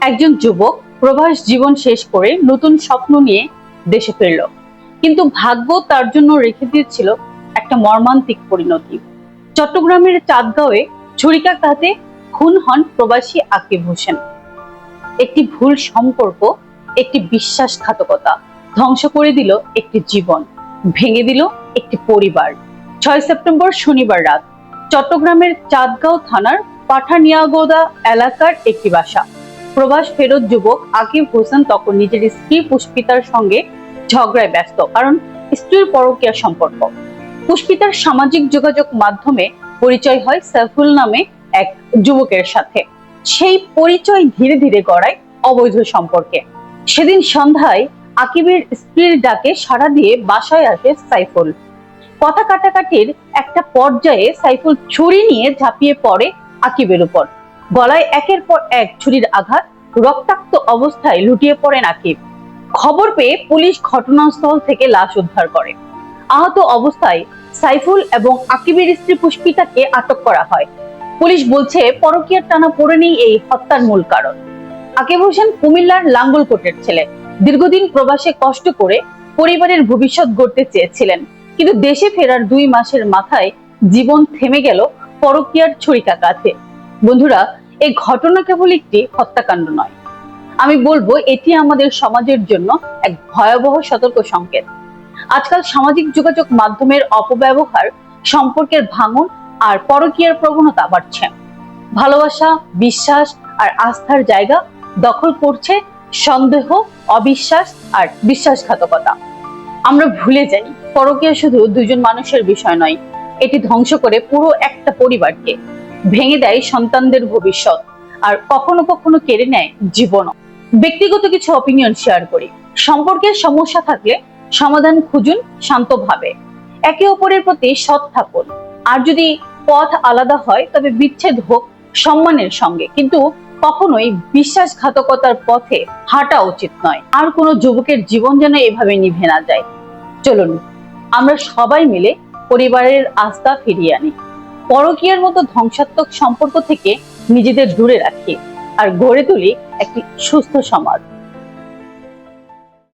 একজন যুবক প্রবাস জীবন শেষ করে নতুন স্বপ্ন নিয়ে দেশে ফিরল। কিন্তু ভাগ্য তার জন্য রেখে দিয়েছিল একটা মর্মান্তিক পরিণতি। চট্টগ্রামের চাঁদগাঁওয়ে ছুরিকাঘাতে খুন হন প্রবাসী আকিব হোসেন। একটি ভুল সম্পর্ক, একটি বিশ্বাসঘাতকতা ধ্বংস করে দিল একটি জীবন, ভেঙে দিল একটি পরিবার। ছয় সেপ্টেম্বর শনিবার রাত চট্টগ্রামের চাঁদগাঁও থানার পাঠানিয়াগোদা এলাকার একটি বাসা। প্রবাস ফেরত যুবক আকিব হোসেন তখন নিজের স্ত্রী পুষ্পিতার সঙ্গে ঝগড়ায় ব্যস্ত, কারণ স্ত্রীর পরকীয়া সম্পর্ক। পুষ্পিতার সামাজিক যোগাযোগ মাধ্যমে পরিচয় হয় সাইফুল নামে এক যুবকের সাথে। সেই পরিচয় ধীরে ধীরে গড়ায় অবৈধ সম্পর্কে। সেদিন সন্ধ্যায় আকিবের স্ত্রীর ডাকে সাড়া দিয়ে বাসায় আসে সাইফুল। কথা কাটাকাটির একটা পর্যায়ে সাইফুল ছুরি নিয়ে ঝাঁপিয়ে পড়ে আকিবের উপর। গলায় একের পর এক ছুরির আঘাত, রক্তাক্ত অবস্থায় লুটিয়ে পড়েন আকিব। খবর পেয়ে পুলিশ ঘটনাস্থল থেকে লাশ উদ্ধার করে। আহত অবস্থায় সাইফুল এবং আকিবের স্ত্রী পুষ্পিতাকে আটক করা হয়। পুলিশ বলছে, পরকীয়ার টানা পড়েনি এই হত্যার মূল কারণ। আকিব হোসেন কুমিল্লার লাঙ্গলকোটের ছেলে। দীর্ঘদিন প্রবাসে কষ্ট করে পরিবারের ভবিষ্যৎ গড়তে চেয়েছিলেন। কিন্তু দেশে ফেরার দুই মাসের মাথায় জীবন থেমে গেল পরকীয়ার ছুরিকাঘাতে। বন্ধুরা এই ঘটনা কেবল একটি হত্যাকাণ্ড নয়। আমি বলব, এটি আমাদের সমাজের জন্য এক ভয়াবহ সতর্ক সংকেত। আজকাল সামাজিক যোগাযোগ মাধ্যমের অপব্যবহার, সম্পর্কের ভাঙন আর পরকীয়ার প্রবণতা বাড়ছে। ভালোবাসা, বিশ্বাস আর আস্থার জায়গা দখল করছে সন্দেহ, অবিশ্বাস আর বিশ্বাসঘাতকতা। আমরা ভুলে যাই, পরকীয়া শুধু দুজন মানুষের বিষয় নয়, এটি ধ্বংস করে পুরো একটা পরিবারকে। ভেঙে দেয় সন্তানদের ভবিষ্যৎ আর কখনো কখনো কেড়ে নেয় জীবনও। ব্যক্তিগত কিছু অপিনিয়ন শেয়ার করি। সম্পর্কের সমস্যা থাকলে সমাধান খুঁজুন শান্তভাবে। একে অপরের প্রতি সৎ থাকুন। আর যদি পথ আলাদা হয়, তবে বিচ্ছেদ হোক সম্মানের সঙ্গে। কিন্তু কখনোই বিশ্বাসঘাতকতার পথে হাঁটা উচিত নয়। আর কোনো যুবকের জীবন যেন এভাবে নিভে না যায়। চলুন, আমরা সবাই মিলে পরিবারের আস্থা ফিরিয়ে আনি। পরকীয়ার মতো ধ্বংসাত্মক সম্পর্ক থেকে নিজেদের দূরে রাখি আর গড়ে তুলি একটি সুস্থ সমাজ।